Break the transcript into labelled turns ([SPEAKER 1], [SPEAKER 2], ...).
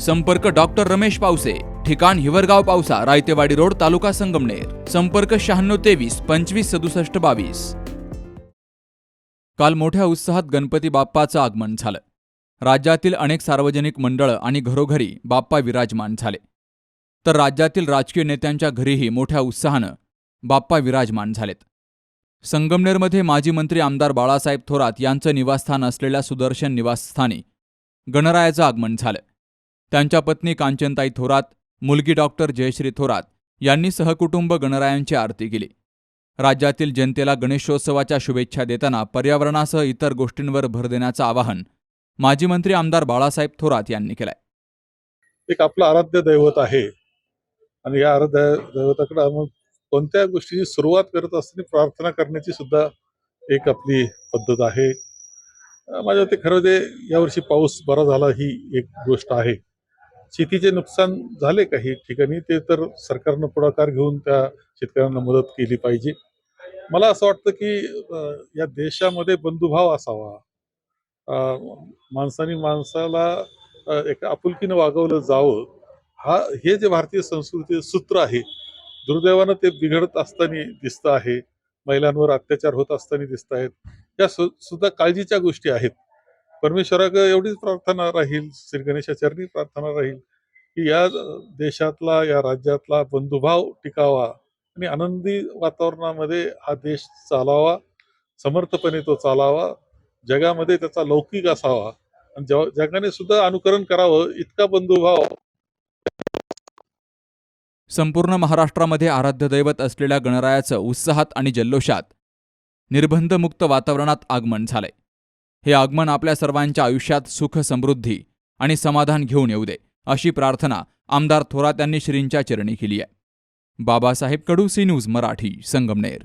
[SPEAKER 1] संपर्क डॉक्टर रमेश पावसे ठिकाण हिवरगाव पावसा रायतेवाडी रोड तालुका संगमनेर. संपर्क शहाण्णव तेवीस पंचवीस सदुसष्ट बावीस. काल मोठ्या उत्साहात गणपती बाप्पाचं आगमन झालं. राज्यातील अनेक सार्वजनिक मंडळं आणि घरोघरी बाप्पा विराजमान झाले. तर राज्यातील राजकीय नेत्यांच्या घरीही मोठ्या उत्साहानं बाप्पा विराजमान झालेत. संगमनेरमध्ये माजी मंत्री आमदार बाळासाहेब थोरात यांचं निवासस्थान असलेल्या सुदर्शन निवासस्थानी गणरायाचं आगमन झालं. त्यांच्या पत्नी कांचनताई थोरात मुलगी डॉक्टर जयश्री थोरात यांनी सहकुटुंब गणरायांची आरती केली. राज्यातील जनतेला गणेशोत्सवाच्या शुभेच्छा देताना पर्यावरणासह इतर गोष्टींवर भर देण्याचं आवाहन माजी मंत्री आमदार बाळासाहेब थोरात यांनी केलंय.
[SPEAKER 2] एक आपलं आराध्य दैवत आहे आणि या आराध्य दैवताकडे आपण कोणत्या गोष्टीची सुरुवात करत असताना प्रार्थना करण्याची सुद्धा एक आपली पद्धत आहे. माझ्या ते खरं ते यावर्षी पाऊस बरा झाला ही एक गोष्ट आहे. शेतीचे नुकसान झाले काही ठिकाणी? ते तर सरकारनं पुढाकार घेऊन त्या शेतकऱ्यांना मदत केली पाहिजे. मला असं वाटतं की या देशामध्ये बंधुभाव असावा. माणसाने माणसाला एक आपुलकीनं वागवलं जावं हा हे जे भारतीय संस्कृतीचे सूत्र आहे दुर्दैवानं ते बिघडत असताना दिसतं आहे महिलांवर अत्याचार होत असताना दिसत आहेत. या सु सुद्धा काळजीच्या गोष्टी आहेत. परमेश्वराक एवढीच प्रार्थना राहील श्री गणेशाचरणी प्रार्थना राहील की या देशातला या राज्यातला बंधुभाव टिकावा आणि आनंदी वातावरणामध्ये हा देश चालावा समर्थपणे तो चालावा जगामध्ये त्याचा लौकिक असावा. आणि जगाने सुद्धा अनुकरण करावं इतका बंधुभाव.
[SPEAKER 1] संपूर्ण महाराष्ट्रामध्ये आराध्य दैवत असलेल्या गणरायाचं उत्साहात आणि जल्लोषात निर्बंधमुक्त वातावरणात आगमन झालंय. हे आगमन आपल्या सर्वांच्या आयुष्यात सुख समृद्धी आणि समाधान घेऊन येऊ दे अशी प्रार्थना आमदार थोरात यांनी श्रींच्या चरणी केली आहे. Babasaheb Kadu C news Marathi Sangamner.